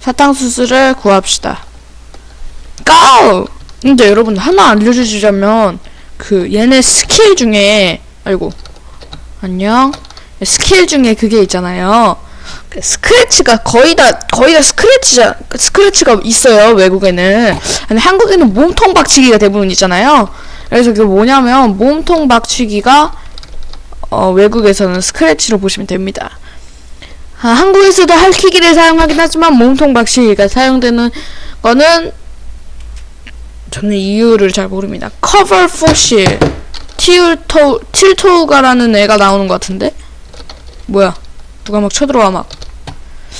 사탕수수를 구합시다. 고! 근데 여러분 하나 알려주자면 그 얘네 스킬 중에 아이고 안녕 스킬 중에 그게 있잖아요. 그 스크래치가 거의 다 거의 다 스크래치자 스크래치가 있어요 외국에는 근데 한국에는 몸통 박치기가 대부분 있잖아요. 그래서 그게 뭐냐면 몸통 박치기가 어, 외국에서는 스크래치로 보시면 됩니다. 아, 한국에서도 할퀴기를 사용하긴 하지만 몸통 박치기가 사용되는 거는 저는 이유를 잘 모릅니다. 커버 포실 틸토 틸토우가라는 애가 나오는 것 같은데? 뭐야? 누가 막 쳐들어와 막.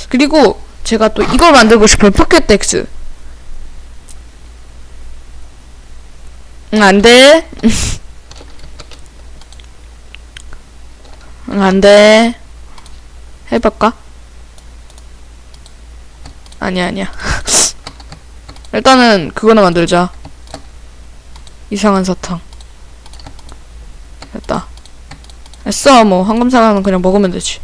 그리고 제가 또 이걸 만들고 싶어요. 포켓덱스. 응 안돼. 응 안돼 해볼까? 아니야 아니야. 일단은 그거나 만들자. 이상한 사탕. 됐다. 됐어 뭐. 황금사과는 그냥 먹으면 되지.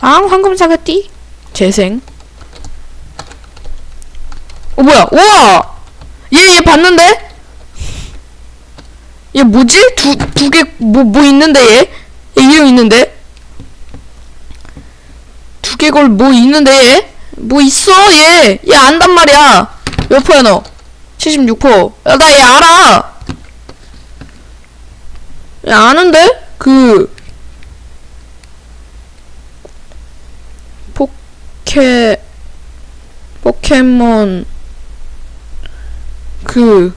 아 황금사과 띠? 재생. 어 뭐야? 우와! 얘얘 봤는데? 얘 뭐지? 두 두개뭐뭐 있는데 얘? 얘 이름 있는데 걸뭐 있는데 얘? 뭐 있어 얘? 얘 안단 말이야 몇 포야 너? 76포 야나 얘 알아 얘 아는데? 그 포케 포켓몬 그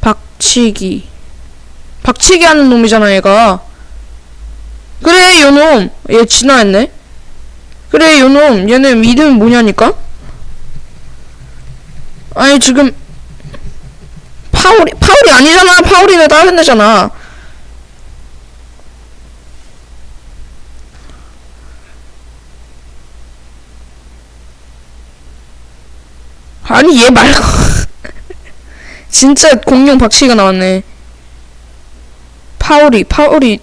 박치기 박치기 하는 놈이잖아 얘가 그래 요놈 얘 진화했네 그래 요놈. 얘는 이름이 뭐냐니까? 아니 지금 파울이 파울이 아니잖아. 파울이는 다른 애잖아. 아니 얘 말고 진짜 공룡 박치기가 나왔네. 파울이 파울이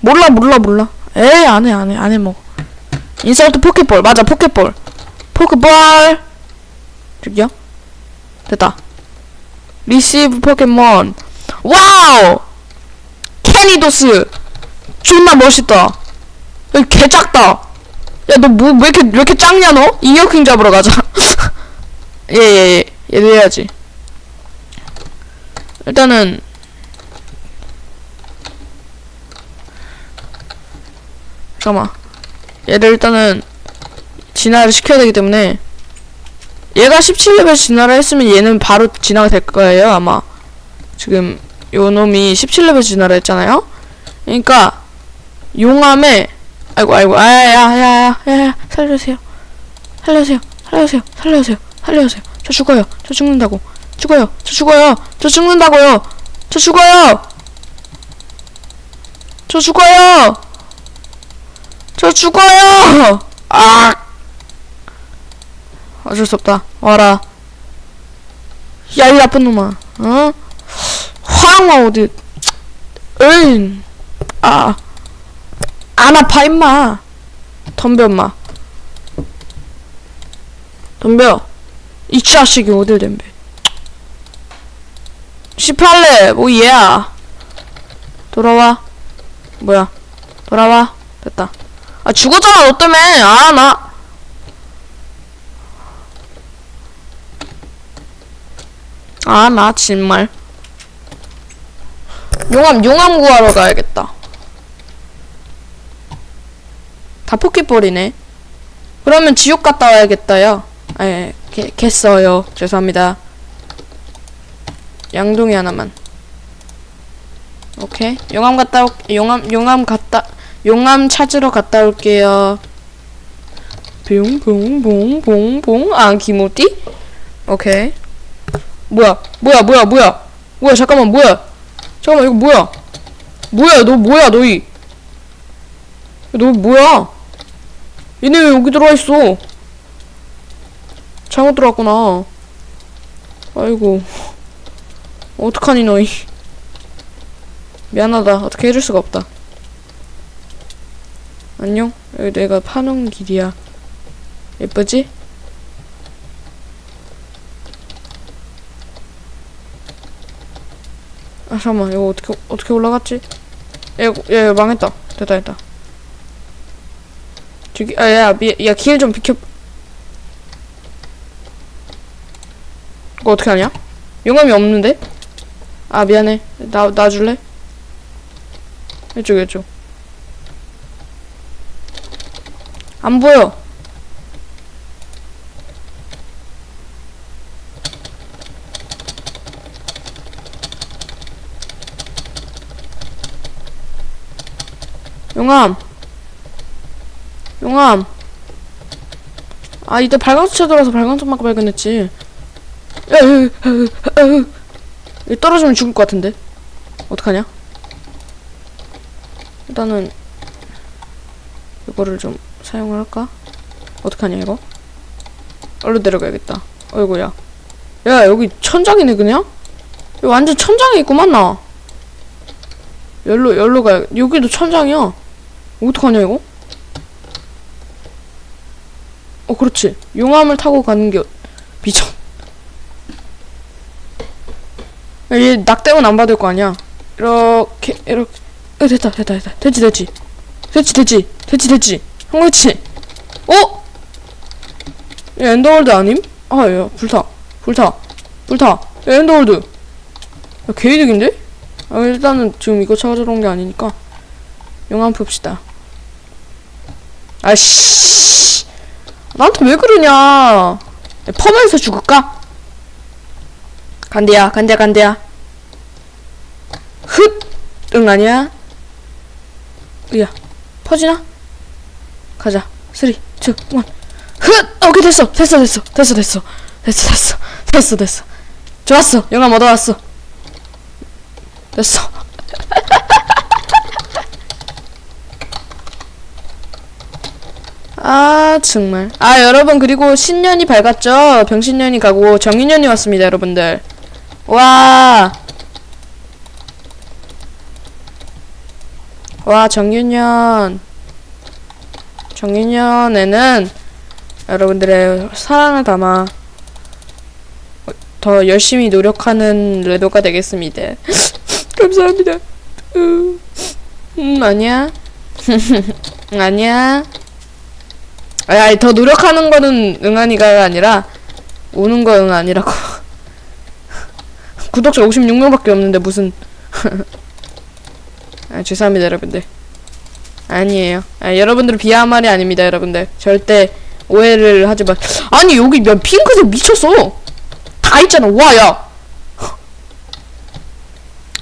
몰라 몰라 몰라. 에이 안해 안해 안해 뭐 인서트 포켓볼. 맞아 포켓볼. 포켓볼! 저기요 됐다. 리시브 포켓몬 와우! 캐니도스 존나 멋있다. 여기 개 작다. 야 너 뭐 왜 이렇게 왜 이렇게 작냐 너? 잉여킹 잡으러 가자. 예예예. 얘도 해야지. 일단은 잠깐만. 얘를 일단은 진화를 시켜야 되기 때문에 얘가 17레벨 진화를 했으면 얘는 바로 진화가 될 거예요 아마. 지금 요 놈이 17레벨 진화를 했잖아요? 그러니까 용암에 아이고 아이고 아야야야야 살려주세요. 살려주세요. 살려주세요. 살려주세요. 살려주세요. 저 죽어요. 저 죽는다고. 죽어요. 저 죽어요. 저 죽는다고요. 저 죽어요. 저 죽어요 저 죽어요! 아 어쩔 수 없다. 와라. 야 이 나쁜 놈아. 어? 황화 어디? 으인 아안 아파 임마. 덤벼 임마. 덤벼. 이 자식이 어딜 덤벼. 18레 뭐 얘야. 돌아와. 뭐야? 돌아와. 됐다 아 죽었잖아 너 때문에 아나. 아 나 정말. 용암 용암 구하러 가야겠다. 다 포켓볼이네. 그러면 지옥 갔다 와야겠다요? 에 개, 겠어요. 죄송합니다. 양동이 하나만. 오케이. 용암 갔다 올 용암 용암 갔다 용암 찾으러 갔다 올게요. 봉봉봉봉봉 아 기모띠? 오케이. 뭐야 뭐야 뭐야 뭐야? 뭐야 잠깐만 뭐야? 잠깐만 이거 뭐야? 뭐야 너 뭐야 너희? 너 뭐야? 얘네 왜 여기 들어와 있어? 잘못 들어왔구나. 아이고. 어떡하니 너희? 미안하다. 어떻게 해줄 수가 없다 안녕 여기 내가 파는 길이야 예쁘지? 아 잠깐만 이거 어떻게 어떻게 올라갔지? 야 야, 야 망했다 됐다 됐다 저기 아야야길 좀 비켜 이거 어떻게 하냐? 용암이 없는데? 아 미안해 나 놔줄래? 이쪽 이쪽 안 보여. 용암. 용암. 아 이때 발광수차 들어서 발견했지. 야, 야, 야. 여기 떨어지면 죽을 것 같은데? 어떡하냐? 일단은 이거를 좀 사용을 할까? 어떡하냐 이거? 얼른 내려가야겠다. 어이구야. 야 여기 천장이네 그냥? 여기 완전 천장이 있구만 나. 열로 열로 가야 여기도 천장이야? 어떡하냐 이거? 어 그렇지. 용암을 타고 가는 게 미쳐 야, 얘 낙대문 안 받을 거 아니야? 이렇게 이렇게. 어 됐다 됐다 됐다. 됐지 됐지. 됐지 됐지. 됐지 됐지 한 거지 어? 야 엔더월드 아님? 아야 불타 불타 불타 야 엔더월드 야 개이득인데? 아 일단은 지금 이거 찾아러 온 게 아니니까 용암 풉시다 아씨 나한테 왜 그러냐 야, 퍼면서 죽을까? 간대야 간대야 간대야 흩응 아니야 으야 퍼지나? 가자. 3, 2, 1. 흑! 오케이, 됐어. 됐어, 됐어. 됐어, 됐어. 됐어, 됐어. 됐어, 됐어. 좋았어. 영감 얻어왔어. 뭐 됐어. 아 정말 아 여러분 그리고 신년이 밝았죠 병신년이 가고 정인년이 왔습니다 여러분들 와 와, 정윤현. 정윤년에는 여러분들의 사랑을 담아 더 열심히 노력하는 레도가 되겠습니다. 감사합니다. 음, 음 아니야. 아니야. 아니, 더 노력하는 거는 응아니가 아니라 오는 거 응아니라고. 구독자 56명밖에 없는데 무슨 아, 죄송합니다 여러분들 아니에요. 아, 여러분들을 비하한 말이 아닙니다 여러분들. 절대 오해를 하지 마. 아니 여기 야, 핑크색 미쳤어. 다 있잖아 와 야.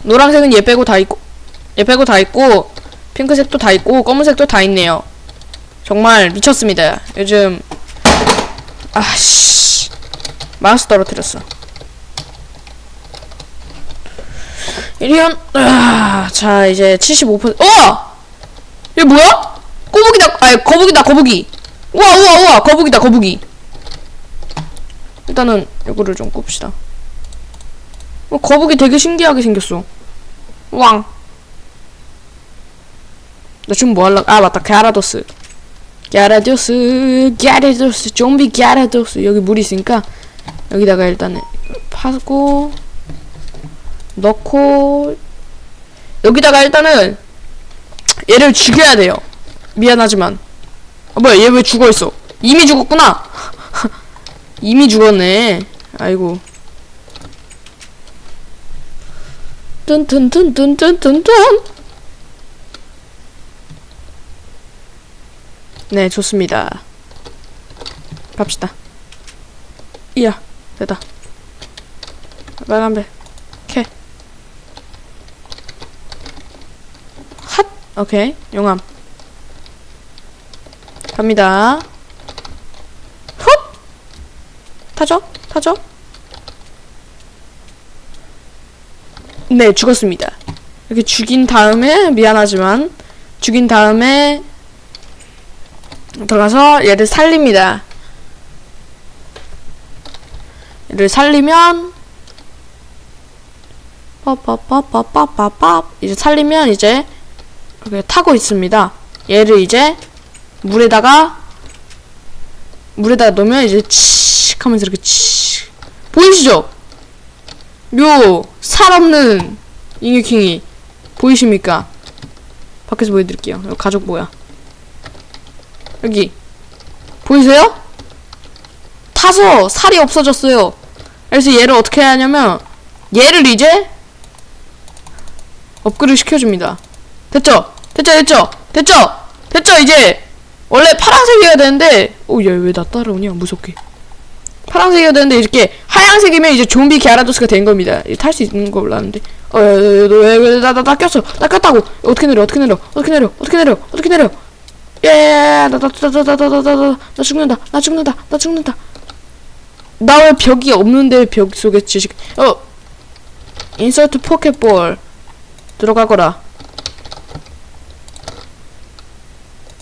노란색은 얘 빼고 다 있고 얘 빼고 다 있고 핑크색도 다 있고 검은색도 다 있네요. 정말 미쳤습니다. 요즘 아씨 마우스 떨어뜨렸어. 이리온 아, 자 이제 75%우 와 이게 뭐야? 꼬부기다. 아니 거북이다 거북이. 우와 우와 우와. 거북이다 거북이. 일단은 이거를 좀 꼽시다. 어, 거북이 되게 신기하게 생겼어. 왕. 나 지금 뭐 할라 아 맞다. 갸라도스. 갸라도스 갸라도스 좀비 갸라도스. 여기 물 있으니까 여기다가 일단은 파고 넣고 여기다가 일단은 얘를 죽여야 돼요. 미안하지만 아 뭐야 얘 왜 죽어있어? 이미 죽었구나. 이미 죽었네. 아이고. 뚠뚠뚠뚠뚠뚠뚠 네 좋습니다. 갑시다. 이야 됐다. 빨간 배 캐. 핫 오케이 용암. 갑니다. 훗 타죠? 타죠? 네 죽었습니다. 이렇게 죽인 다음에 미안하지만 죽인 다음에 들어가서 얘를 살립니다. 얘를 살리면 빠빠빠빠빠빠빠 이제 살리면 이제 이렇게 타고 있습니다. 얘를 이제 물에다가 물에다가 넣으면 이제 칙 하면서 이렇게 칙 보이시죠? 요 살 없는 잉유킹이 보이십니까? 밖에서 보여드릴게요. 여기 가족 뭐야? 여기 보이세요? 타서 살이 없어졌어요. 그래서 얘를 어떻게 하냐면 얘를 이제 업그레이드 시켜줍니다. 됐죠? 됐죠? 됐죠? 됐죠? 됐죠? 이제 원래 파란색이어야 되는데 오얘 왜나 따라오냐? 무섭게. 파란색이어야 되는데 이렇게 하얀색이면 이제 좀비 갸라도스가 된 겁니다. 탈 수 있는 거 몰랐는데. 어왜왜나나 꼈어? 나 꼈다고! 어떻게 내려? 어떻게 내려? 어떻게 내려? 어떻게 내려? 어떻게 내려? 예나나나나나나나 나 죽는다! 나 죽는다! 나 죽는다! 나 왜 벽이 없는데 벽 속에 지식 어! 인서트 포켓볼 들어가거라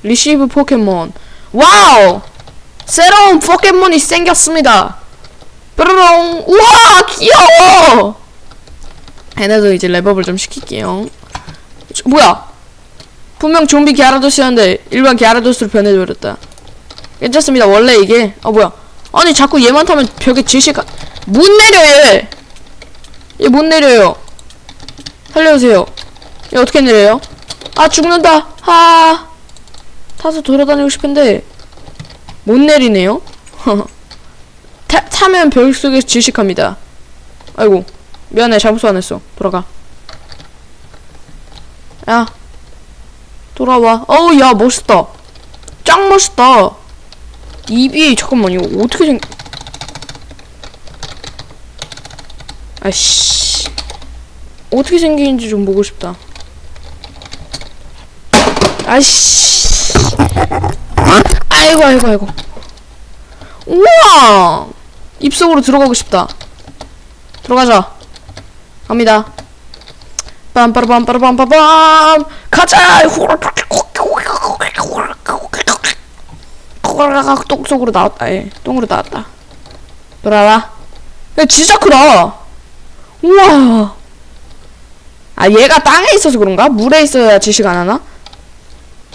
리시브 포켓몬. 와우! 새로운 포켓몬이 생겼습니다. 뾰로롱! 우와! 귀여워! 얘네도 이제 레벨업을 좀 시킬게요. 저, 뭐야? 분명 좀비 갸라도스였는데 일반 갸라도스로 변해버렸다. 괜찮습니다. 원래 이게 아 뭐야? 아니 자꾸 얘만 타면 벽에 지시가 못 내려 얘! 얘못 내려요. 살려주세요. 얘 어떻게 내려요? 아 죽는다! 아 타서 돌아다니고 싶은데 못 내리네요. 타, 타면 벽 속에 질식합니다. 아이고 미안해. 잘못 소환했어. 돌아가. 야 돌아와. 어우 야 멋있다. 짱 멋있다. 입이 잠깐만 이거 어떻게 생 아씨. 어떻게 생긴지 좀 보고 싶다 아씨. 아이고 아이고 아이고. 우와! 입속으로 들어가고 싶다. 들어가자. 갑니다. 빰빠라빰빠라빰빠밤 가자! 똥 속으로 나왔다 예 똥으로 나왔다 돌아와 야 진짜 크다 우와 아 얘가 땅에 있어서 그런가? 물에 있어야 지식 안 하나?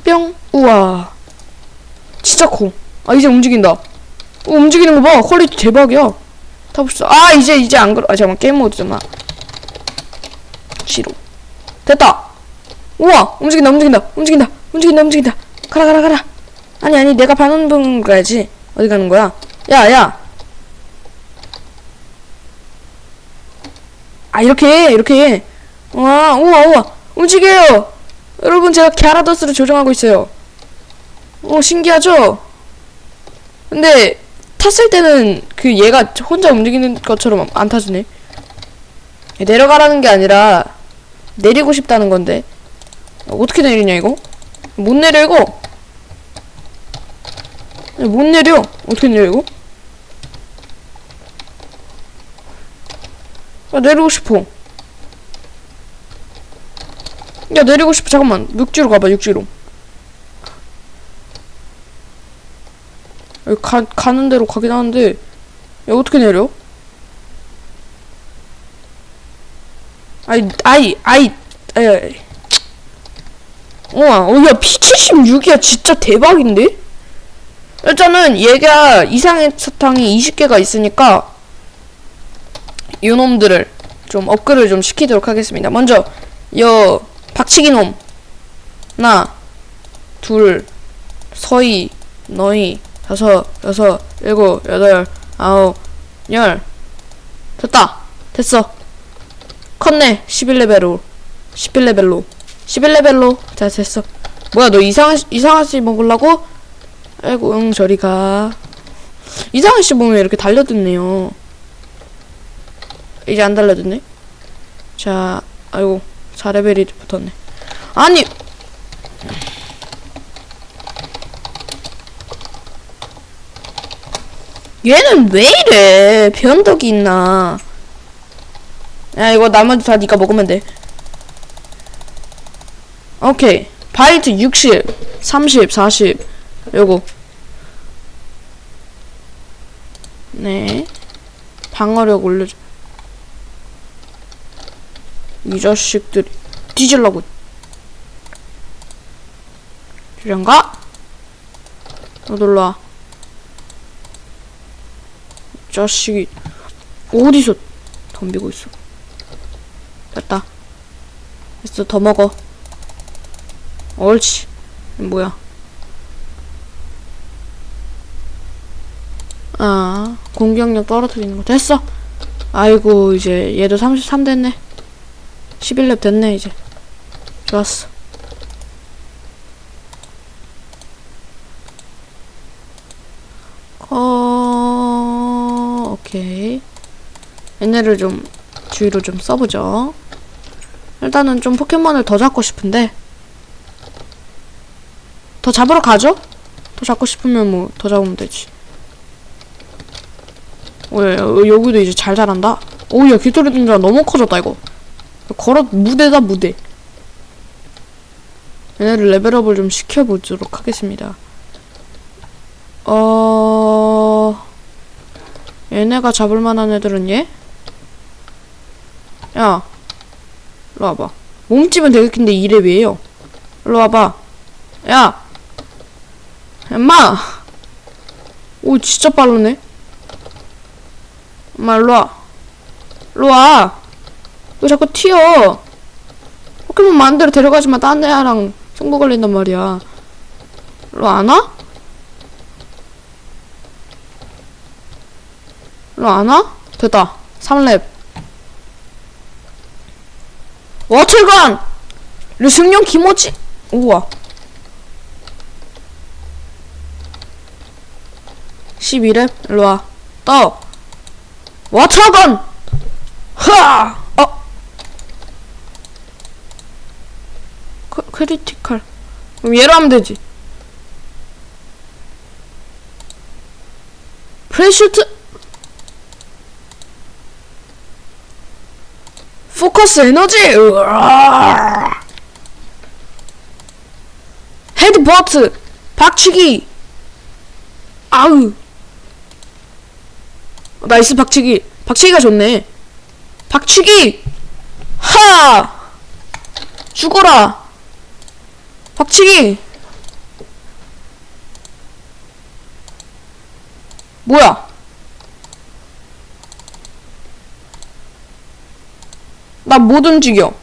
뿅 우와 진짜 커. 아 이제 움직인다. 어, 움직이는 거 봐. 퀄리티 대박이야. 타봅시다. 아 이제 이제 안 그러. 아 잠깐 게임 모드잖아. 싫어. 됐다. 우와 움직인다 움직인다 움직인다 움직인다 움직인다. 가라 가라 가라. 아니 아니 내가 반원분 가야지. 어디 가는 거야? 야 야. 아 이렇게 해, 이렇게 해. 와 우와 우와 움직여요. 여러분 제가 갸라더스를 조정하고 있어요. 오 신기하죠? 근데 탔을 때는 그 얘가 혼자 움직이는 것처럼 안 타주네. 내려가라는 게 아니라 내리고 싶다는 건데 어떻게 내리냐 이거? 못 내려 이거. 못 내려. 어떻게 내려 이거? 야 내리고 싶어. 야 내리고 싶어 잠깐만 육지로 가봐 육지로. 여기 가, 가는 대로 가긴 하는데 야 어떻게 내려? 아이 아이 아이 아이 아이 우와 어야 P76이야 진짜 대박인데? 일단은 얘가 이상의 사탕이 20개가 있으니까 요놈들을 좀 업그레이드 좀 시키도록 하겠습니다 먼저 여 박치기 놈 하나 둘 서희 너희 다섯, 여섯, 일곱, 여덟, 아홉, 열. 됐다. 됐어. 컸네. 11레벨로. 11레벨로. 11레벨로. 자, 됐어. 뭐야, 너 이상한, 이상한 씨 먹으려고? 아이고, 응, 저리 가. 이상한 씨 보면 이렇게 달려듣네요. 이제 안 달려듣네? 자, 아이고, 4레벨이 붙었네. 아니! 얘는 왜 이래? 변덕이 있나? 야 이거 나머지 다 니가 먹으면 돼. 오케이. 바이트 60, 30, 40. 요거. 네. 방어력 올려줘. 이 자식들이 뒤질라고. 이런가? 너도 일로 와. 자식이 어디서 덤비고 있어. 됐다. 됐어, 더 먹어. 옳지. 뭐야? 아, 공격력 떨어뜨리는 거. 됐어. 아이고, 이제 얘도 33 됐네. 11렙 됐네, 이제. 좋았어. 어, 오케이. 얘네를 좀 주위로 좀 써보죠. 일단은 좀 포켓몬을 더 잡고 싶은데. 더 잡으러 가죠? 더 잡고 싶으면 뭐 더 잡으면 되지. 오, 야, 야, 여기도 이제 잘 자란다. 오, 야, 깃털이 든자 너무 커졌다, 이거. 걸어, 무대다, 무대. 얘네를 레벨업을 좀 시켜보도록 하겠습니다. 어, 얘네가 잡을 만한 애들은 얘? 야, 일로 와봐. 몸집은 되게 큰데 이랩이에요. 일로 와봐. 야, 엄마. 오, 진짜 빠르네. 엄마, 일로 와. 일로 와. 왜 자꾸 튀어? 포켓몬 많은 데로 데려가지만 딴 애랑 승부 걸린단 말이야. 일로 안 와? 일로 안 와? 됐다. 3렙. 워틀건! 류승룡 김오지? 우와. 12렙? 일로 와. 떠! 워터건! 흐아! 어? 크, 크리티컬. 그럼 얘로 하면 되지. 프레슈트! 포커스 에너지! 으아! 헤드 버트! 박치기! 아우! 나이스 박치기! 박치기가 좋네. 박치기! 하! 죽어라! 박치기! 뭐야? 나 못 움직여.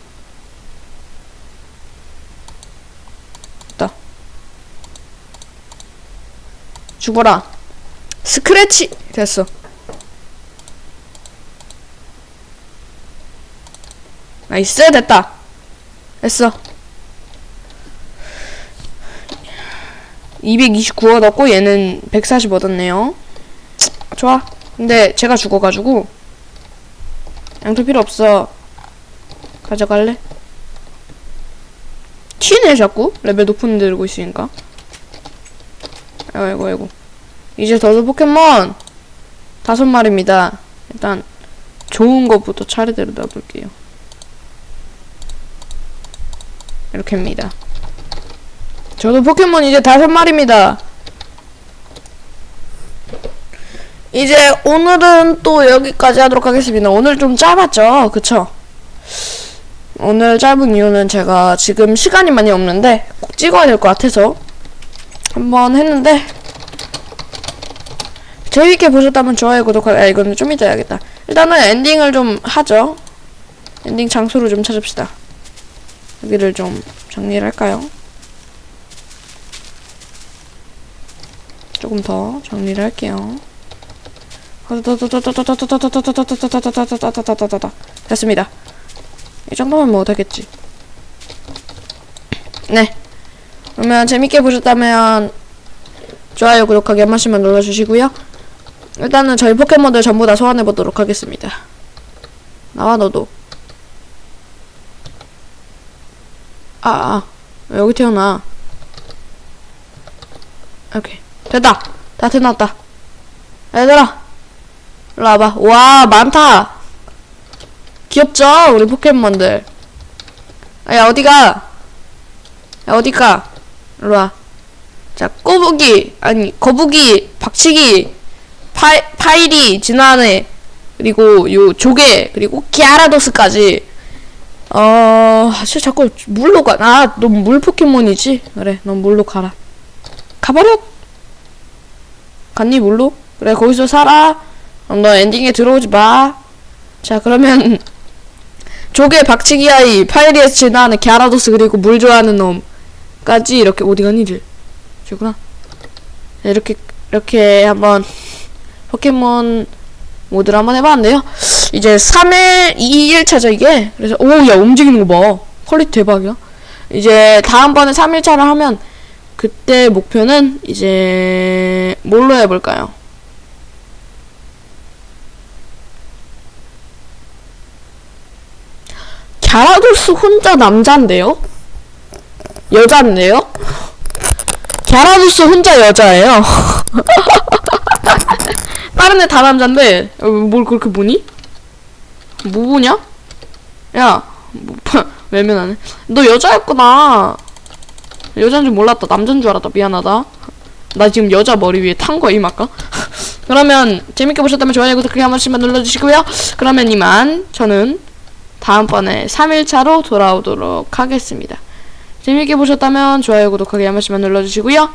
죽어라. 스크래치! 됐어. 나이스 됐다 됐어 229 얻었고 얘는 140 얻었네요. 좋아. 근데 제가 죽어가지고 양털 필요 없어. 가져갈래? 튀네 자꾸? 레벨 높은 데 들고 있으니까. 아이고 아이고. 이제 더도 포켓몬! 다섯 마리입니다. 일단 좋은 것부터 차례대로 넣어볼게요. 이렇게입니다. 저도 포켓몬 이제 다섯 마리입니다. 이제 오늘은 또 여기까지 하도록 하겠습니다. 오늘 좀 짧았죠? 그쵸? 오늘 짧은 이유는 제가 지금 시간이 많이 없는데 꼭 찍어야 될 것 같아서 한번 했는데 재밌게 보셨다면 좋아요, 구독, 아 이거는 좀 이따 해야겠다. 일단은 엔딩을 좀 하죠. 엔딩 장소를 좀 찾읍시다. 여기를 좀 정리를 할까요? 조금 더 정리를 할게요. 됐습니다. 이 정도면 뭐 되겠지. 네. 그러면 재밌게 보셨다면 좋아요, 구독하기 한 번씩만 눌러주시고요. 일단은 저희 포켓몬들 전부 다 소환해보도록 하겠습니다. 나와 너도. 아, 아, 왜 여기 태어나? 오케이. 됐다! 다 태어났다. 얘들아! 일로 와봐. 와, 많다! 귀엽죠? 우리 포켓몬들. 아, 야, 어디가? 야, 어디가? 일로 와. 자, 꼬부기, 아니, 거북이, 박치기, 파, 파이리, 지난해, 그리고 요 조개, 그리고 기아라도스까지 어, 진짜 자꾸 물로 가. 아, 넌 물 포켓몬이지? 그래, 넌 물로 가라. 가버려! 갔니 뭘로? 그래 거기서 살아. 그럼 너 엔딩에 들어오지 마 자 그러면 조개 박치기 아이 파이리에스 진화하는 갸라도스 그리고 물 좋아하는 놈까지 이렇게 어디 갔니 이제 저구나. 네, 이렇게 이렇게 한번 포켓몬 모드를 한번 해봤는데요. 이제 3일 2일차죠 이게? 그래서 오야 움직이는 거 봐. 퀄리티 대박이야. 이제 다음번에 3일차를 하면 그때 목표는 이제 뭘로 해볼까요? 갸라도스 혼자 남잔데요? 여잔데요? 갸라도스 혼자 여자예요. 다른 애 다 남잔데 어, 뭘 그렇게 보니? 뭐 보냐? 야, 뭐, 외면하네. 너 여자였구나. 여자인 줄 몰랐다. 남자인 줄 알았다. 미안하다. 나 지금 여자 머리 위에 탄 거임 아까? 그러면 재밌게 보셨다면 좋아요, 구독, 한 번씩만 눌러주시고요. 그러면 이만 저는 다음번에 3일차로 돌아오도록 하겠습니다. 재밌게 보셨다면 좋아요, 구독하기 한 번씩만 눌러주시고요.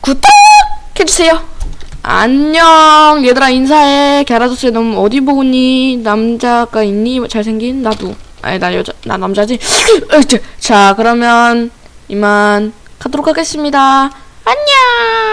구독해주세요. 안녕 얘들아 인사해 갸라도스 넌 어디 보고 있니 남자가 있니 잘생긴 나도 아니 나 여자 나 남자지. 자 그러면 이만 가도록 하겠습니다. 안녕